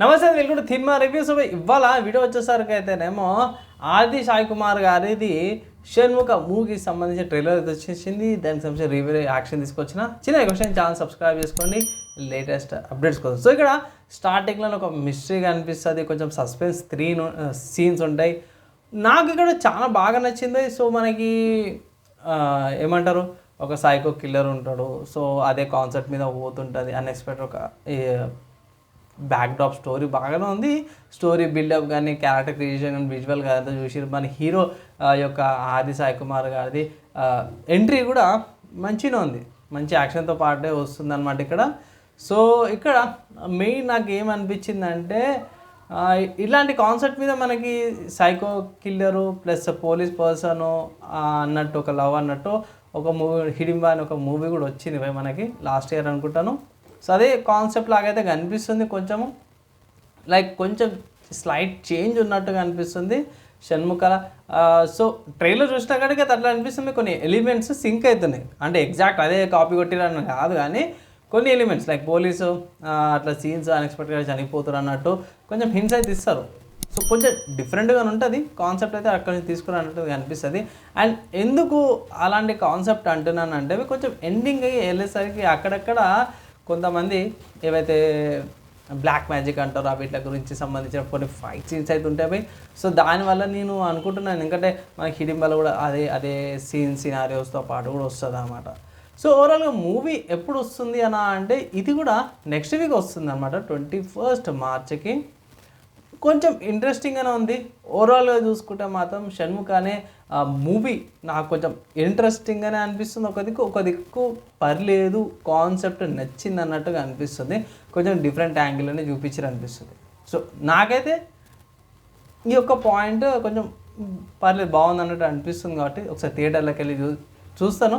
నమస్తే welcome cinema reviews ఇవాళ video వచ్చేసరికి అయితేనేమో ఆది సాయి కుమార్ గారిది షణ్ముఖ మూవీకి సంబంధించిన ట్రైలర్ అయితే వచ్చేసింది. దానికి సంబంధించిన రివ్యూ యాక్షన్ తీసుకొచ్చిన చిన్న క్వశ్చన్ ఛానల్ సబ్స్క్రైబ్ చేసుకోండి. లేటెస్ట్ అప్డేట్స్ కోసం. సో ఇక్కడ స్టార్టింగ్లో ఒక మిస్టరీగా అనిపిస్తుంది కొంచెం సస్పెన్స్ త్రీ సీన్స్ ఉంటాయి. నాకు ఇక్కడ చాలా బాగా నచ్చింది. సో మనకి ఏమంటారు? ఒక సైకో కిల్లర్ ఉంటాడు. సో అదే కాన్సెప్ట్ మీద పోతుంటుంది. అన్ఎక్స్పెక్టెడ్ ఒక బ్యాక్డాప్ స్టోరీ బాగానే ఉంది. స్టోరీ బిల్డప్ కానీ క్యారెక్టర్ క్రియేషన్ విజువల్ కానీ అంతా చూసి మన హీరో యొక్క ఆది సాయి కుమార్ గారిది ఎంట్రీ కూడా మంచిగా ఉంది. మంచి యాక్షన్తో పాటే వస్తుంది అనమాట ఇక్కడ. సో ఇక్కడ మెయిన్ నాకు ఏమనిపించిందంటే ఆ, ఇలాంటి కాన్సెప్ట్ మీద మనకి psycho killer plus police person అన్నట్టు ఒక లవ్ అన్నట్టు ఒక మూవీ హిడింబా అని ఒక మూవీ కూడా వచ్చింది మనకి లాస్ట్ ఇయర్ అనుకుంటాను. సో అదే కాన్సెప్ట్ లాగైతే కనిపిస్తుంది కొంచెము. లైక్ కొంచెం స్లైట్ చేంజ్ ఉన్నట్టుగా అనిపిస్తుంది షణ్ముఖల. Uh, సో ట్రైలర్ చూసిన కనుక అట్లా అనిపిస్తుంది కొన్ని ఎలిమెంట్స్ సింక్ అవుతున్నాయి అంటే ఎగ్జాక్ట్ అదే కాపీ కొట్టిరని కాదు కానీ కొన్ని ఎలిమెంట్స్ లైక్ పోలీసు అట్లా సీన్స్ అన్ఎక్స్పెక్టెడ్గా చనిపోతారు అన్నట్టు కొంచెం హింట్స్ అయితే ఇస్తారు. సో కొంచెం డిఫరెంట్గా ఉంటుంది. కాన్సెప్ట్ అయితే అక్కడి నుంచి తీసుకురానట్టు అనిపిస్తుంది అండ్ ఎందుకు అలాంటి కాన్సెప్ట్ అంటున్నానంటే కొంచెం ఎండింగ్ అయ్యి వెళ్ళేసరికి అక్కడక్కడ కొంతమంది ఏవైతే బ్లాక్ మ్యాజిక్ అంటారో ఆ వీటి గురించి సంబంధించిన కొన్ని ఫైట్ సీన్స్ అయితే ఉంటాయి. సో దానివల్ల నేను అనుకుంటున్నాను. ఎందుకంటే మన హిడింబల్ కూడా అదే అదే సీన్ సినారియోస్తో పాటు కూడా వస్తుంది అనమాట సో ఓవరాల్గా మూవీ ఎప్పుడు వస్తుంది అన్న అంటే ఇది కూడా నెక్స్ట్ వీక్ వస్తుంది అనమాట ట్వంటీ ఫస్ట్ మార్చ్కి. కొంచెం ఇంట్రెస్టింగ్గానే ఉంది. ఓవరాల్గా చూసుకుంటే మాత్రం షణ్ముఖ అనే మూవీ నాకు కొంచెం ఇంట్రెస్టింగ్గానే అనిపిస్తుంది. ఒక దిక్కు ఒక దిక్కు పర్లేదు కాన్సెప్ట్ నచ్చింది అన్నట్టుగా అనిపిస్తుంది. కొంచెం డిఫరెంట్ యాంగిల్లోనే చూపించారు అనిపిస్తుంది సో నాకైతే ఈ యొక్క పాయింట్ కొంచెం పర్లేదు బాగుంది అన్నట్టు అనిపిస్తుంది కాబట్టి ఒకసారి థియేటర్లోకి వెళ్ళి చూ చూస్తాను.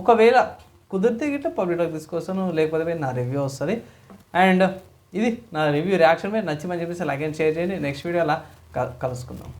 ఒకవేళ కుదిరితే గిట్ట పబ్లిక్లోకి తీసుకొస్తాను లేకపోతే నా రివ్యూ వస్తుంది. అండ్ ఇది నా రివ్యూ రియాక్షన్ మీద నచ్చిందని చెప్పేసి లైక్ అండ్ షేర్ చేయండి నెక్స్ట్ వీడియో అలా కలుసుకుందాం.